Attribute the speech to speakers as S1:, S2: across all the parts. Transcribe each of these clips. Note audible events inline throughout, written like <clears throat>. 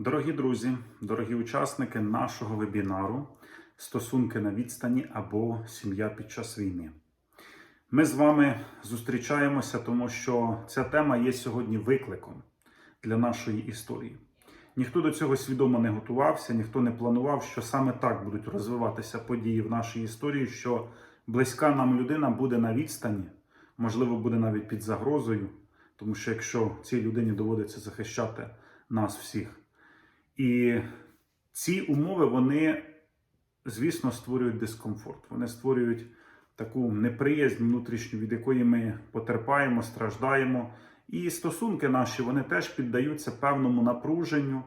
S1: Дорогі друзі, дорогі учасники нашого вебінару Стосунки на відстані або сім'я під час війни. Ми з вами зустрічаємося, тому що ця тема є сьогодні викликом для нашої історії. Ніхто до цього свідомо не готувався, ніхто не планував, що саме так будуть розвиватися події в нашій історії, що близька нам людина буде на відстані, можливо, буде навіть під загрозою, тому що якщо цій людині доводиться захищати нас всіх. І ці умови, вони, звісно, створюють дискомфорт. Вони створюють таку неприязнь внутрішню, від якої ми потерпаємо, страждаємо. І стосунки наші вони теж піддаються певному напруженню,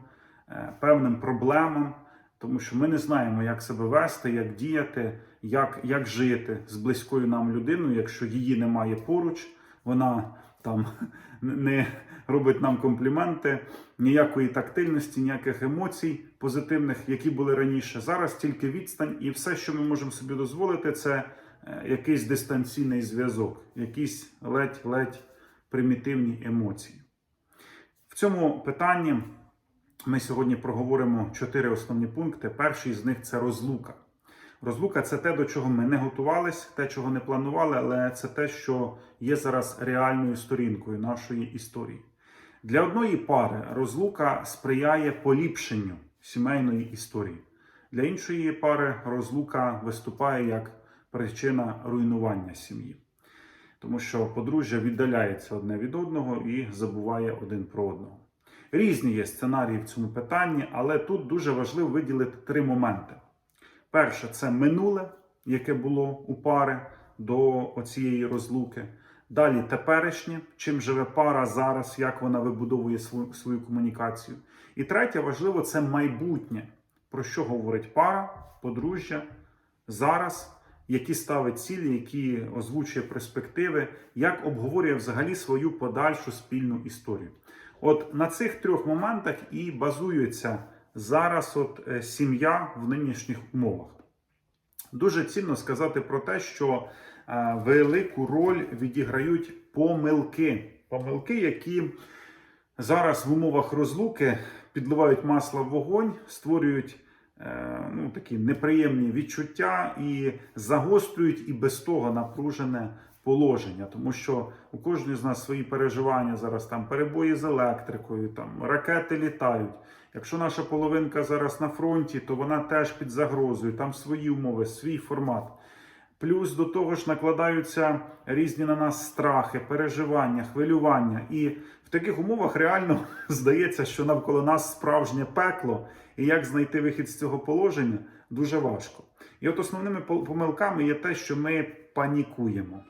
S1: е, певним проблемам, тому що ми не знаємо, як себе вести, як діяти, як, як жити з близькою нам людиною, якщо її немає поруч, вона там <laughs> не робить нам компліменти, ніякої тактильності, ніяких емоцій позитивних, які були раніше. Зараз тільки відстань, і все, що ми можемо собі дозволити, це е, якийсь дистанційний зв'язок, якісь ледь-ледь примітивні емоції. В цьому питанні ми сьогодні проговоримо чотири основні пункти. Перший з них це розлука. Розлука це те, до чого ми не готувалися, те, чого не планували, але це те, що є зараз реальною сторінкою нашої історії. Для одної пари розлука сприяє поліпшенню сімейної історії. Для іншої пари розлука виступає як причина руйнування сім'ї. Тому що подружжя віддаляється одне від одного і забуває один про одного. Різні є сценарії в цьому питанні, але тут дуже важливо виділити три моменти. Перше, це минуле, яке було у пари до цієї розлуки. Далі теперішнє, чим живе пара зараз, як вона вибудовує свою, свою комунікацію. І третє, важливо, це майбутнє, про що говорить пара, подружжя зараз, які ставить цілі, які озвучує перспективи, як обговорює взагалі свою подальшу спільну історію. От на цих трьох моментах і базується зараз от е, сім'я в нинішніх умовах. Дуже цінно сказати про те, що е, велику роль відіграють помилки. Помилки, які зараз в умовах розлуки підливають масло в вогонь, створюють е, ну, такі неприємні відчуття і загострюють і без того напружене положення, тому що у кожної з нас свої переживання зараз там перебої з електрикою, там ракети літають. Якщо наша половинка зараз на фронті, то вона теж під загрозою, там свої умови, свій формат. Плюс до того ж накладаються різні на нас страхи, переживання, хвилювання. І в таких умовах реально <laughs> здається, що навколо нас справжнє пекло, і як знайти вихід з цього положення дуже важко. І от основними помилками є те, що ми панікуємо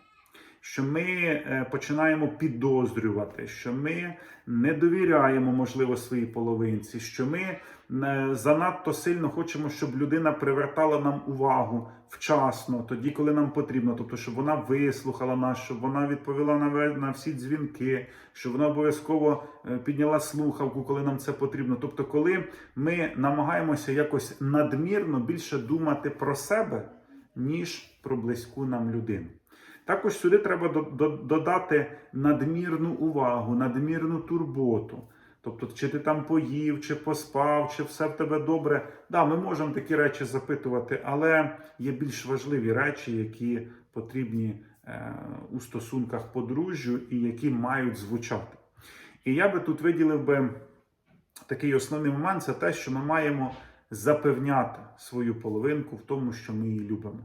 S1: що ми е, починаємо підозрювати, що ми не довіряємо, можливо, своїй половинці, що ми е, занадто сильно хочемо, щоб людина привертала нам увагу вчасно, тоді, коли нам потрібно, тобто, щоб вона вислухала нас, щоб вона відповіла на всі дзвінки, щоб вона обов'язково е, підняла слухавку, коли нам це потрібно. Тобто, коли ми намагаємося якось надмірно більше думати про себе, ніж про близьку нам людину. Також сюди треба додати надмірну увагу, надмірну турботу. Тобто, чи ти там поїв, чи поспав, чи все в тебе добре. Да, ми можемо такі речі запитувати, але є більш важливі речі, які потрібні е, у стосунках подружжю і які мають звучати. І я би тут виділив би такий основний момент: це те, що ми маємо запевняти свою половинку в тому, що ми її любимо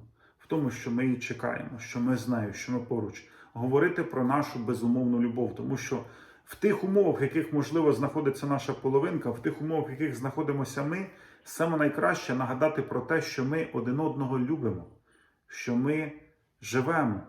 S1: тому, що ми її чекаємо, що ми знаємо, що ми поруч, говорити про нашу безумовну любов, тому що в тих умовах, в яких можливо знаходиться наша половинка, в тих умовах, в яких знаходимося ми, саме найкраще нагадати про те, що ми один одного любимо, що ми живемо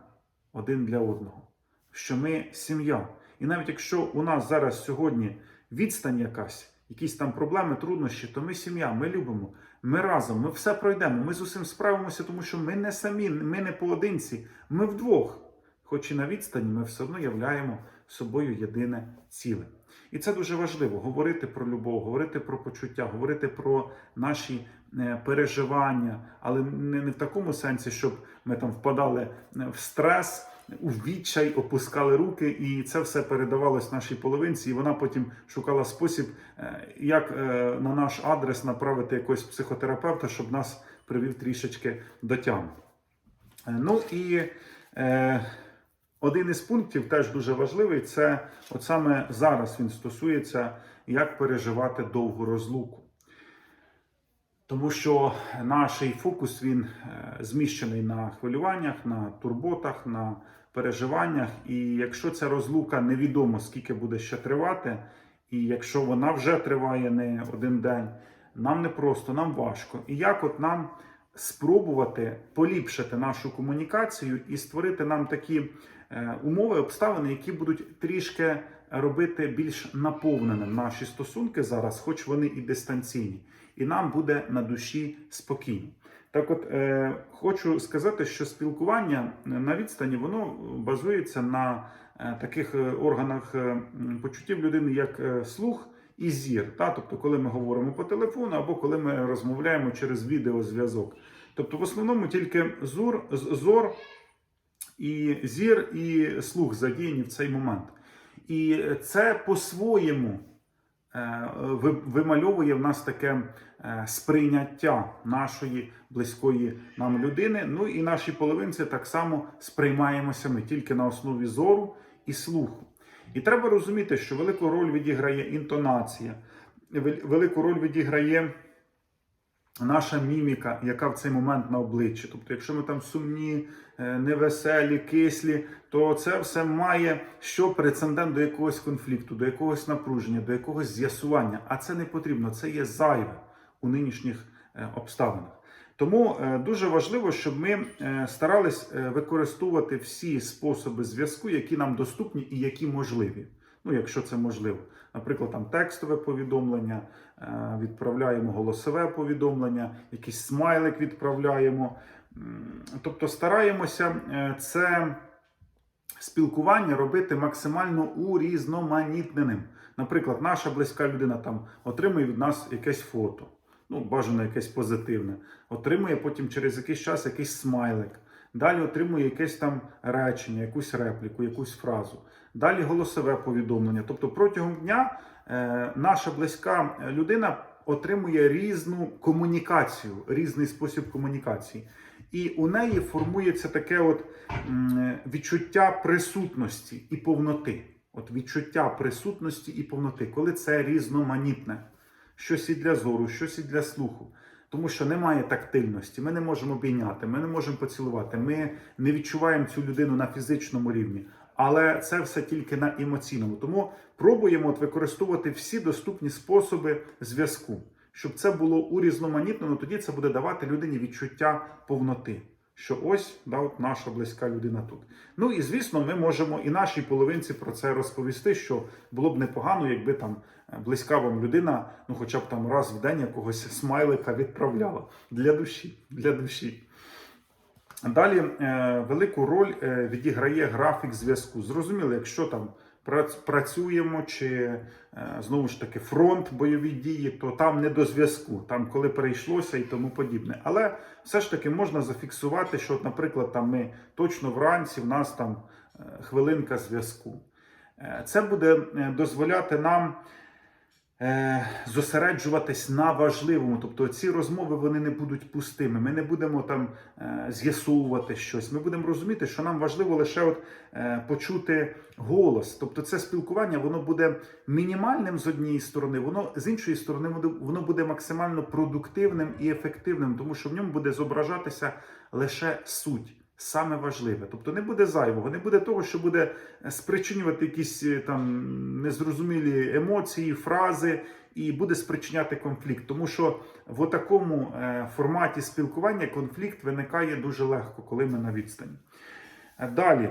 S1: один для одного, що ми сім'я. І навіть якщо у нас зараз сьогодні відстань якась, якісь там проблеми, труднощі, то ми сім'я, ми любимо. Ми разом, ми все пройдемо, ми з усім справимося, тому що ми не самі, ми не поодинці, ми вдвох. Хоч і на відстані ми все одно являємо собою єдине ціле. І це дуже важливо говорити про любов, говорити про почуття, говорити про наші е, переживання, але не в такому сенсі, щоб ми там впадали е, в стрес у відчай опускали руки, і це все передавалось нашій половинці. І вона потім шукала спосіб, е, як е, на наш адрес направити якогось психотерапевта, щоб нас привів трішечки до тями. Е, Ну і е, один із пунктів теж дуже важливий це от саме зараз він стосується, як переживати довгу розлуку. Тому що наш фокус він зміщений на хвилюваннях, на турботах, на переживаннях. І якщо ця розлука невідомо скільки буде ще тривати, і якщо вона вже триває не один день, нам не просто, нам важко. І як от нам спробувати поліпшити нашу комунікацію і створити нам такі е, умови, обставини, які будуть трішки робити більш наповненим наші стосунки зараз, хоч вони і дистанційні, і нам буде на душі спокійно. Так, от е, хочу сказати, що спілкування на відстані воно базується на е, таких е, органах е, почуттів людини, як е, слух і зір. Та? Тобто, коли ми говоримо по телефону або коли ми розмовляємо через відеозв'язок. Тобто, в основному тільки зур, з- зор і зір, і слух задіяні в цей момент. І це по-своєму е, вимальовує в нас таке е, сприйняття нашої близької нам людини. Ну і наші половинці так само сприймаємося ми тільки на основі зору і слуху. І треба розуміти, що велику роль відіграє інтонація, велику роль відіграє наша міміка, яка в цей момент на обличчі. Тобто, якщо ми там сумні, е, невеселі, кислі, то це все має що прецедент до якогось конфлікту, до якогось напруження, до якогось з'ясування. А це не потрібно, це є зайве у нинішніх е, обставинах. Тому е, дуже важливо, щоб ми старались використовувати всі способи зв'язку, які нам доступні і які можливі. Ну, якщо це можливо. Наприклад, там текстове повідомлення, відправляємо голосове повідомлення, якийсь смайлик відправляємо. Тобто стараємося е, це спілкування робити максимально урізноманітненим. Наприклад, наша близька людина там отримує від нас якесь фото, ну, бажано якесь позитивне, отримує потім через якийсь час якийсь смайлик. Далі отримує якесь там речення, якусь репліку, якусь фразу. Далі голосове повідомлення. Тобто протягом дня е, наша близька людина отримує різну комунікацію, різний спосіб комунікації. І у неї формується таке от відчуття присутності і повноти. От відчуття присутності і повноти, коли це різноманітне. Щось і для зору, щось і для слуху. Тому що немає тактильності, ми не можемо обійняти, ми не можемо поцілувати, ми не відчуваємо цю людину на фізичному рівні. Але це все тільки на емоційному. Тому пробуємо от використовувати всі доступні способи зв'язку, щоб це було урізноманітнено, тоді це буде давати людині відчуття повноти. Що ось да, от наша близька людина тут. Ну і звісно, ми можемо і нашій половинці про це розповісти, що було б непогано, якби там е, близька вам людина, ну хоча б там раз в день якогось смайлика відправляла для душі. Для душі. Далі е, велику роль е, відіграє графік зв'язку. Зрозуміло, якщо там працюємо чи е, знову ж таки фронт бойові дії, то там не до зв'язку, там коли перейшлося і тому подібне. Але все ж таки можна зафіксувати, що, наприклад, там ми точно вранці в нас там хвилинка зв'язку. Це буде дозволяти нам зосереджуватись на важливому. Тобто ці розмови вони не будуть пустими. Ми не будемо там е, з'ясовувати щось. Ми будемо розуміти, що нам важливо лише от, е, почути голос. Тобто, це спілкування воно буде мінімальним з однієї сторони, воно з іншої сторони воно буде максимально продуктивним і ефективним, тому що в ньому буде зображатися лише суть. Саме важливе, тобто не буде зайвого, не буде того, що буде спричинювати якісь е, там незрозумілі емоції, фрази, і буде спричиняти конфлікт. Тому що в такому форматі спілкування конфлікт виникає дуже легко, коли ми на відстані. Е, Далі.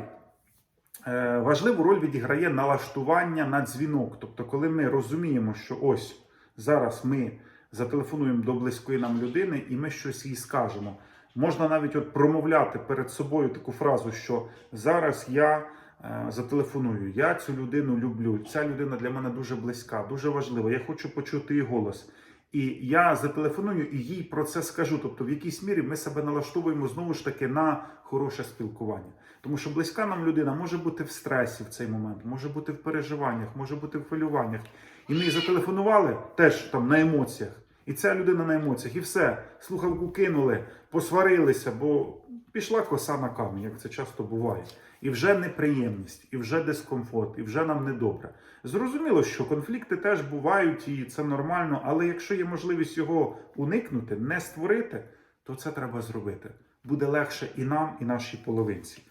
S1: Е, Важливу роль відіграє налаштування на дзвінок. Тобто, коли ми розуміємо, що ось зараз ми зателефонуємо до близької нам людини і ми щось їй скажемо. Можна навіть от промовляти перед собою таку фразу, що зараз я е, зателефоную, я цю людину люблю. Ця людина для мене дуже близька, дуже важлива. Я хочу почути її голос. І я зателефоную і їй про це скажу. Тобто, в якійсь мірі ми себе налаштовуємо знову ж таки на хороше спілкування. Тому що близька нам людина може бути в стресі в цей момент, може бути в переживаннях, може бути в хвилюваннях. І ми їй зателефонували теж там на емоціях. І ця людина на емоціях, і все. Слухавку кинули, посварилися, бо пішла коса на камінь, як це часто буває. І вже неприємність, і вже дискомфорт, і вже нам недобре. Зрозуміло, що конфлікти теж бувають, і це нормально, але якщо є можливість його уникнути, не створити, то це треба зробити. Буде легше і нам, і нашій половинці.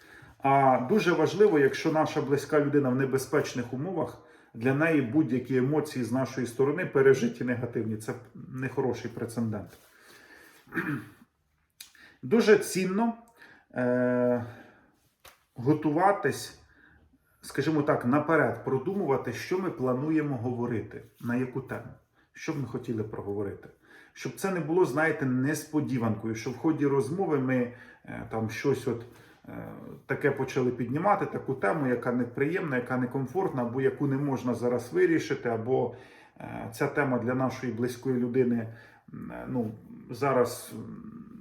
S1: А дуже важливо, якщо наша близька людина в небезпечних умовах, для неї будь-які емоції з нашої сторони пережиті негативні. Це нехороший прецедент. <clears throat> Дуже цінно е, готуватись, скажімо так, наперед, продумувати, що ми плануємо говорити, на яку тему, що б ми хотіли проговорити. Щоб це не було, знаєте, несподіванкою, що в ході розмови ми е, там щось от таке почали піднімати, таку тему, яка неприємна, яка некомфортна, або яку не можна зараз вирішити, або е, ця тема для нашої близької людини е, ну, зараз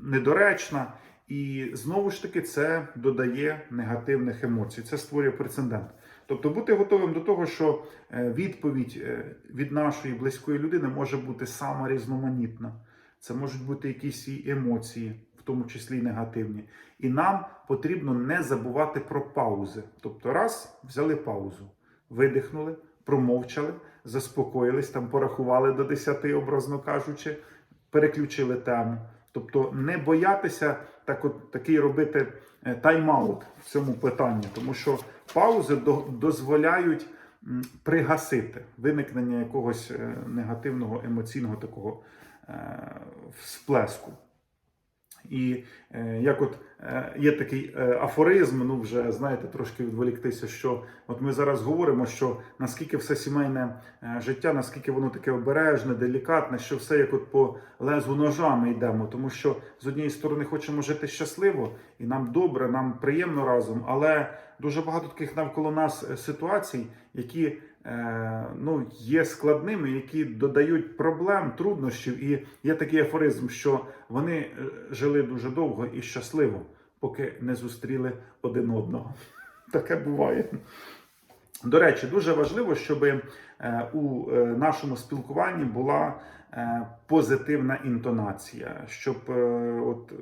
S1: недоречна. І знову ж таки це додає негативних емоцій. Це створює прецедент. Тобто бути готовим до того, що е, відповідь е, від нашої близької людини може бути сама різноманітна. Це можуть бути якісь емоції, тому числі й негативні. І нам потрібно не забувати про паузи. Тобто, раз взяли паузу, видихнули, промовчали, заспокоїлись, там порахували до 10, образно кажучи, переключили тему. Тобто не боятися так от, такий робити е, тайм-аут в цьому питанні, тому що паузи до- дозволяють пригасити виникнення якогось е, негативного емоційного такого е, всплеску. І е, як от е, є такий е, афоризм, ну вже знаєте, трошки відволіктися, що от ми зараз говоримо, що наскільки все сімейне життя, наскільки воно таке обережне, делікатне, що все як от по лезу ножа ми йдемо, тому що з однієї сторони хочемо жити щасливо і нам добре, нам приємно разом, але дуже багато таких навколо нас ситуацій, які ну, є складними, які додають проблем, труднощів. І є такий афоризм, що вони е, жили дуже довго і щасливо, поки не зустріли один одного. <laughs> Таке буває. До речі, дуже важливо, щоб е, у е, нашому спілкуванні була е, позитивна інтонація, щоб е, от, е,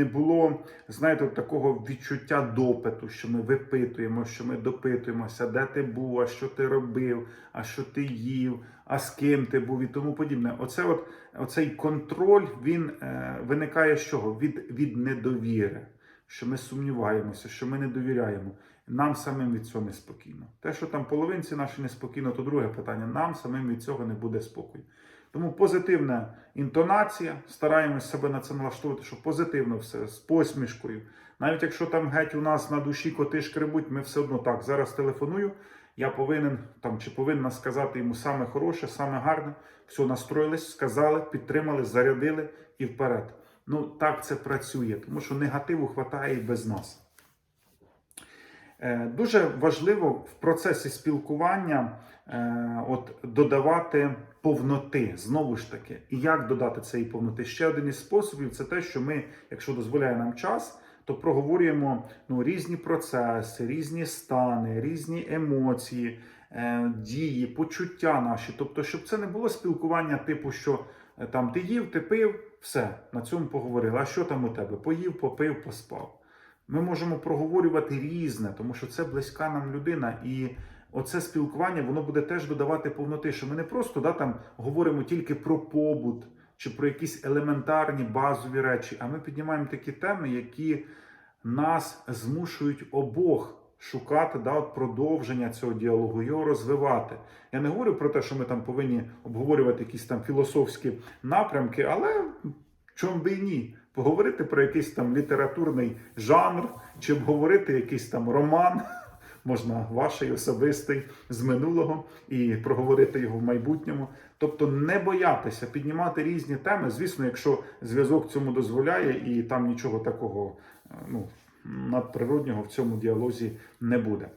S1: не було, знаєте, такого відчуття допиту, що ми випитуємо, що ми допитуємося, де ти був, а що ти робив, а що ти їв, а з ким ти був і тому подібне. Оце от, оцей контроль він е, виникає з чого? Від, від недовіри, що ми сумніваємося, що ми не довіряємо. Нам самим від цього неспокійно. Те, що там половинці наші неспокійно, то друге питання. Нам самим від цього не буде спокою. Тому позитивна інтонація, стараємось себе на це налаштовувати, що позитивно все, з посмішкою. Навіть якщо там геть у нас на душі коти шкребуть, ми все одно так. Зараз телефоную, я повинен там чи повинна сказати йому саме хороше, саме гарне. Все, настроїлись, сказали, підтримали, зарядили і вперед. Ну так це працює, тому що негативу хватає і без нас. Е, Дуже важливо в процесі спілкування е, от, додавати повноти, знову ж таки. І як додати цієї повноти? Ще один із способів це те, що ми, якщо дозволяє нам час, то проговорюємо ну, різні процеси, різні стани, різні емоції, е, дії, почуття наші. Тобто, щоб це не було спілкування типу, що там ти їв, ти пив, все, на цьому поговорили. А що там у тебе? Поїв, попив, поспав. Ми можемо проговорювати різне, тому що це близька нам людина, і оце спілкування воно буде теж додавати повноти, що ми не просто да, там говоримо тільки про побут чи про якісь елементарні базові речі, а ми піднімаємо такі теми, які нас змушують обох шукати да, от продовження цього діалогу, його розвивати. Я не говорю про те, що ми там повинні обговорювати якісь там філософські напрямки, але чому би і ні? Поговорити про якийсь там літературний жанр, чи обговорити якийсь там роман, <laughs> можна ваш особистий з минулого і проговорити його в майбутньому. Тобто не боятися піднімати різні теми. Звісно, якщо зв'язок цьому дозволяє, і там нічого такого е, ну, надприроднього в цьому діалозі не буде.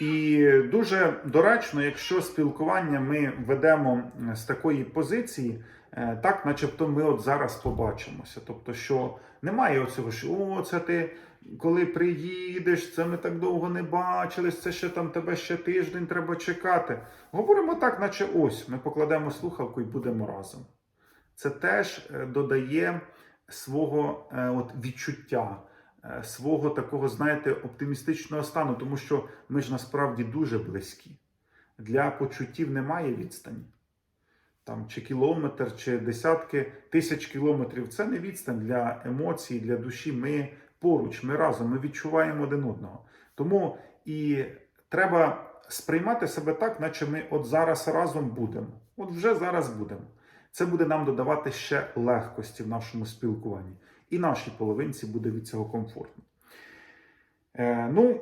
S1: І дуже доречно, якщо спілкування ми ведемо з такої позиції, так, начебто ми от зараз побачимося. Тобто, що немає оцього, що о, це ти коли приїдеш, це ми так довго не бачились, це ще там тебе ще тиждень треба чекати. Говоримо так, наче ось ми покладемо слухавку і будемо разом. Це теж е, додає свого е, от, відчуття, е, свого такого, знаєте, оптимістичного стану, тому що ми ж насправді дуже близькі. Для почуттів немає відстані. Там чи кілометр, чи десятки тисяч кілометрів це не відстань для емоцій, для душі. Ми поруч, ми разом, ми відчуваємо один одного. Тому і треба сприймати себе так, наче ми от зараз разом будемо. От вже зараз будемо. Це буде нам додавати ще легкості в нашому спілкуванні. І нашій половинці буде від цього комфортно. Е, ну,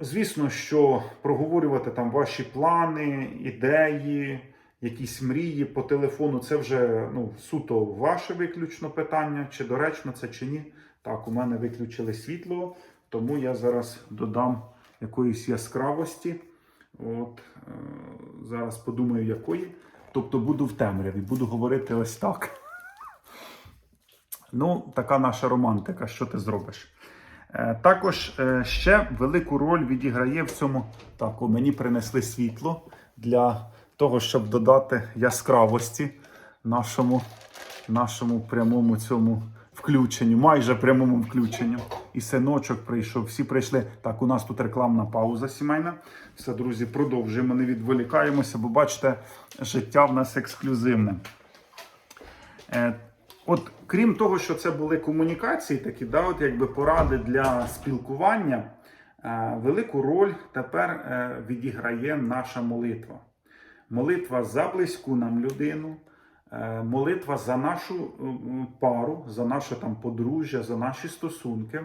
S1: звісно, що проговорювати там ваші плани, ідеї, якісь мрії по телефону це вже ну, суто ваше виключно питання, чи доречно це чи ні. Так, у мене виключили світло, тому я зараз додам якоїсь яскравості. От, е, зараз подумаю, якої. Тобто буду в темряві, буду говорити ось так. <laughs> Ну, така наша романтика, що ти зробиш? Е, Також е, ще велику роль відіграє в цьому. Так, мені принесли світло для того, щоб додати яскравості нашому, нашому прямому цьому включенню, майже прямому включенню. І синочок прийшов. Всі прийшли. Так, у нас тут рекламна пауза сімейна. Все, друзі, продовжуємо, не відволікаємося, бо бачите, життя в нас ексклюзивне. Е, От, крім того, що це були комунікації, такі, да, от якби поради для спілкування, е, велику роль тепер е, відіграє наша молитва. Молитва за близьку нам людину, е, молитва за нашу е, пару, за наше там подружжя, за наші стосунки.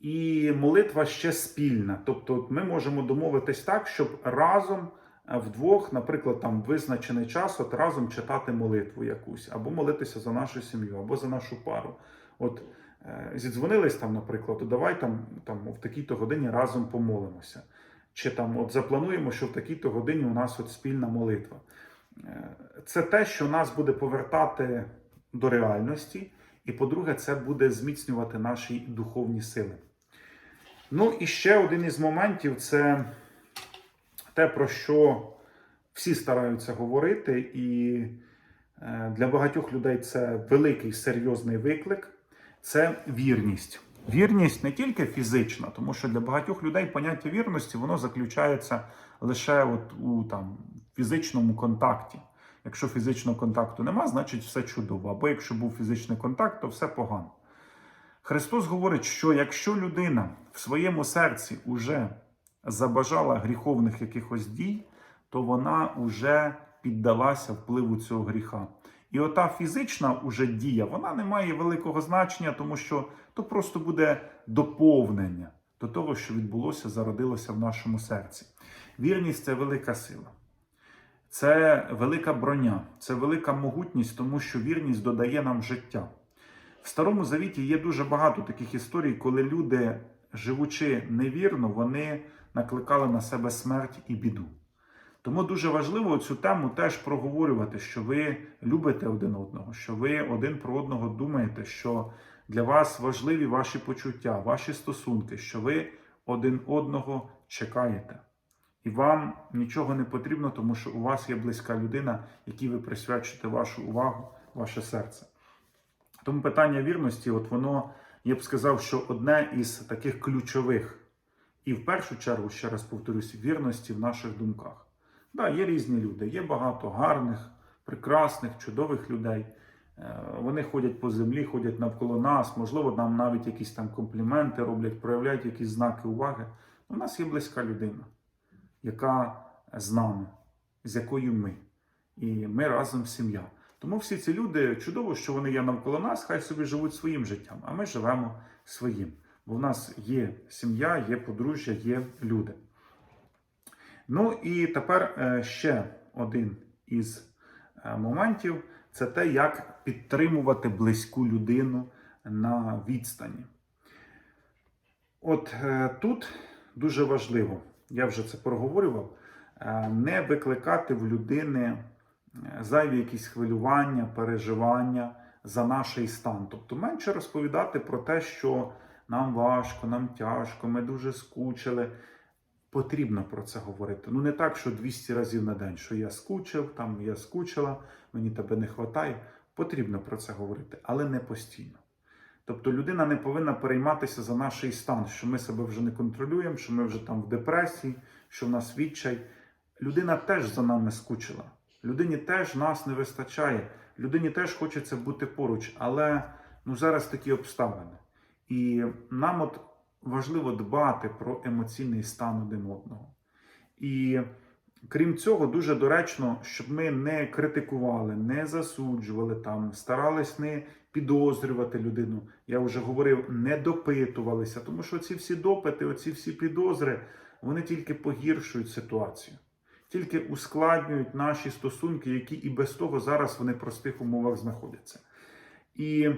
S1: І молитва ще спільна. Тобто ми можемо домовитись так, щоб разом е, вдвох, наприклад, там визначений час, от разом читати молитву якусь, або молитися за нашу сім'ю, або за нашу пару. От зідзвонились там, наприклад, давай там, там в такій-то годині разом помолимося. Чи там от заплануємо, що в такій-то годині у нас от спільна молитва. Е, Це те, що нас буде повертати до реальності, і по-друге, це буде зміцнювати наші духовні сили. Ну і ще один із моментів це те, про що всі стараються говорити, і е, для багатьох людей це великий серйозний виклик це вірність. Вірність не тільки фізична, тому що для багатьох людей поняття вірності воно заключається лише от у там, фізичному контакті. Якщо фізичного контакту нема, значить все чудово. Або якщо був фізичний контакт, то все погано. Христос говорить, що якщо людина в своєму серці уже забажала гріховних якихось дій, то вона вже піддалася впливу цього гріха. І ота фізична уже дія, вона не має великого значення, тому що то просто буде доповнення до того, що відбулося, зародилося в нашому серці. Вірність це велика сила. Це велика броня, це велика могутність, тому що вірність додає нам життя. В Старому Завіті є дуже багато таких історій, коли люди, живучи невірно, вони накликали на себе смерть і біду. Тому дуже важливо цю тему теж проговорювати, що ви любите один одного, що ви один про одного думаєте, що для вас важливі ваші почуття, ваші стосунки, що ви один одного чекаєте. І вам нічого не потрібно, тому що у вас є близька людина, якій ви присвячуєте вашу увагу, ваше серце. Тому питання вірності, от воно, я б сказав, що одне із таких ключових. І в першу чергу, ще раз повторюсь, вірності в наших думках. Да, є різні люди, є багато гарних, прекрасних, чудових людей. Е, Вони ходять по землі, ходять навколо нас, можливо, нам навіть якісь там компліменти роблять, проявляють якісь знаки уваги. У нас є близька людина, яка з нами, з якою ми. І ми разом сім'я. Тому всі ці люди чудово, що вони є навколо нас, хай собі живуть своїм життям, а ми живемо своїм. Бо в нас є сім'я, є подружжя, є люди. Ну і тепер е, ще один із е, моментів це те, як підтримувати близьку людину на відстані. От е, тут дуже важливо я вже це проговорював, не викликати в людини зайві якісь хвилювання, переживання за наш стан. Тобто менше розповідати про те, що нам важко, нам тяжко, ми дуже скучили. Потрібно про це говорити. Ну не так, що 200 разів на день, що я скучив, там я скучила, мені тебе не вистачає. Потрібно про це говорити, але не постійно. Тобто людина не повинна перейматися за наш стан, що ми себе вже не контролюємо, що ми вже там в депресії, що в нас відчай. Людина теж за нами скучила. Людині теж нас не вистачає. Людині теж хочеться бути поруч, але ну зараз такі обставини. І нам от важливо дбати про емоційний стан один одного. І крім цього, дуже доречно, щоб ми не критикували, не засуджували там, старались не підозрювати людину. Я вже говорив, не допитувалися, тому що ці всі допити, оці всі підозри, вони тільки погіршують ситуацію, тільки ускладнюють наші стосунки, які і без того зараз вони в простих умовах знаходяться. І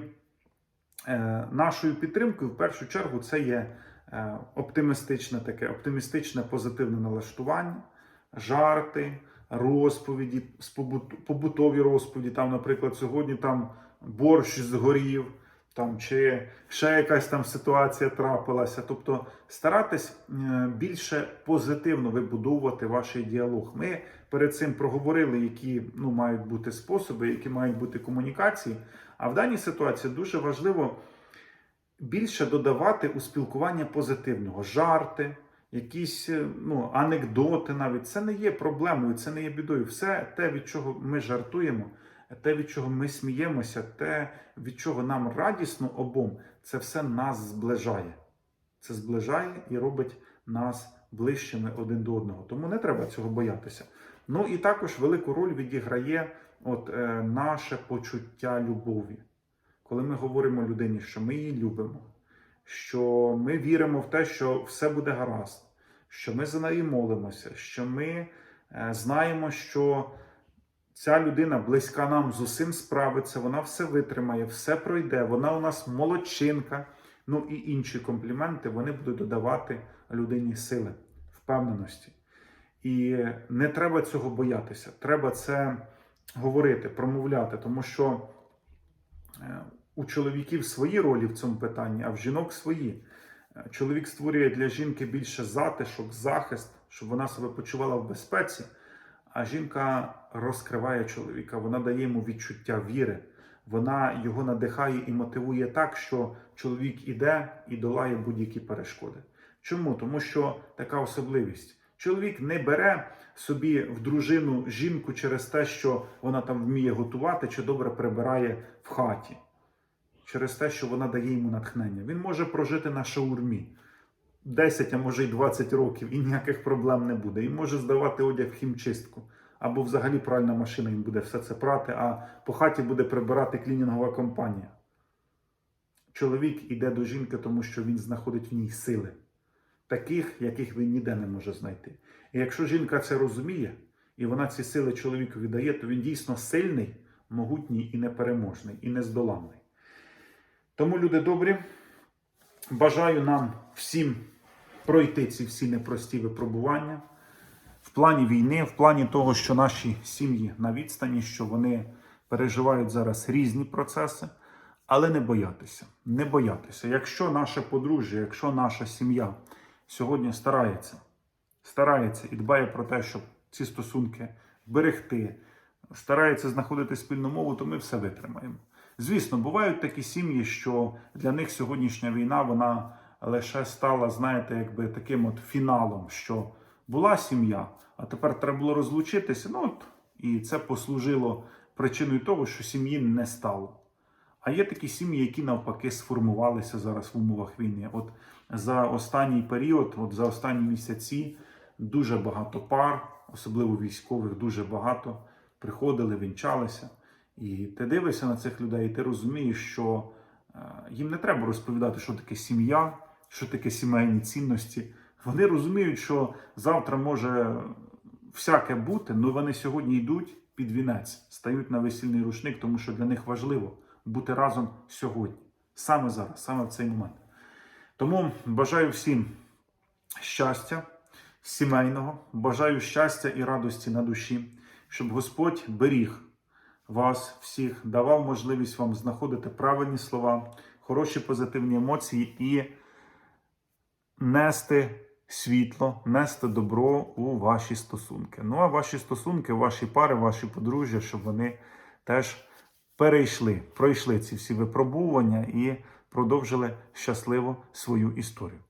S1: нашою підтримкою, в першу чергу, це є е, оптимістичне таке, оптимістичне позитивне налаштування, жарти, розповіді, побутові розповіді. Там, наприклад, сьогодні там борщ згорів, там чи ще якась там ситуація трапилася. Тобто старатись е, більше позитивно вибудовувати ваш діалог. Ми перед цим проговорили, які ну, мають бути способи, які мають бути комунікації. А в даній ситуації дуже важливо більше додавати у спілкування позитивного, жарти, якісь е, ну, анекдоти навіть. Це не є проблемою, це не є бідою. Все те, від чого ми жартуємо, те, від чого ми сміємося, те, від чого нам радісно обом, це все нас зближає. Це зближає і робить нас ближчими один до одного. Тому не треба цього боятися. Ну і також велику роль відіграє от, е, наше почуття любові. Коли ми говоримо людині, що ми її любимо, що ми віримо в те, що все буде гаразд, що ми за неї молимося, що ми е, знаємо, що ця людина близька нам з усім справиться, вона все витримає, все пройде, вона у нас молодчинка. Ну і інші компліменти вони будуть додавати людині сили, впевненості. І не треба цього боятися. Треба це говорити, промовляти, тому що е, у чоловіків свої ролі в цьому питанні, а в жінок свої. Е, Чоловік створює для жінки більше затишок, захист, щоб вона себе почувала в безпеці. А жінка розкриває чоловіка, вона дає йому відчуття віри, вона його надихає і мотивує так, що чоловік іде і долає будь-які перешкоди. Чому? Тому що така особливість. Чоловік не бере собі в дружину жінку через те, що вона там вміє готувати чи добре прибирає в хаті, через те, що вона дає йому натхнення. Він може прожити на шаурмі 10, а може й 20 років, і ніяких проблем не буде. І може здавати одяг в хімчистку. Або взагалі пральна машина їм буде все це прати, а по хаті буде прибирати клінінгова компанія. Чоловік іде до жінки, тому що він знаходить в ній сили, таких, яких він ніде не може знайти. І якщо жінка це розуміє, і вона ці сили чоловікові дає, то він дійсно сильний, могутній і непереможний, і нездоланний. Тому, люди добрі, бажаю нам всім пройти ці всі непрості випробування в плані війни, в плані того, що наші сім'ї на відстані, що вони переживають зараз різні процеси, але не боятися. Не боятися. Якщо наше подружжя, якщо наша сім'я сьогодні старається, старається і дбає про те, щоб ці стосунки берегти, старається знаходити спільну мову, то ми все витримаємо. Звісно, бувають такі сім'ї, що для них сьогоднішня війна вона лише стала, знаєте, якби таким от фіналом, що була сім'я, а тепер треба було розлучитися. Ну от і це послужило причиною того, що сім'ї не стало. А є такі сім'ї, які навпаки сформувалися зараз в умовах війни. От за останній період, от за останні місяці, дуже багато пар, особливо військових, дуже багато приходили, вінчалися. І ти дивишся на цих людей, і ти розумієш, що е, їм не треба розповідати, що таке сім'я, що таке сімейні цінності. Вони розуміють, що завтра може всяке бути, але вони сьогодні йдуть під вінець, стають на весільний рушник, тому що для них важливо бути разом сьогодні, саме зараз, саме в цей момент. Тому бажаю всім щастя, сімейного. Бажаю щастя і радості на душі, щоб Господь беріг вас всіх, давав можливість вам знаходити правильні слова, хороші позитивні емоції і нести світло, нести добро у ваші стосунки. Ну а ваші стосунки, ваші пари, ваші подружжя, щоб вони теж перейшли, пройшли ці всі випробування і продовжили щасливо свою історію.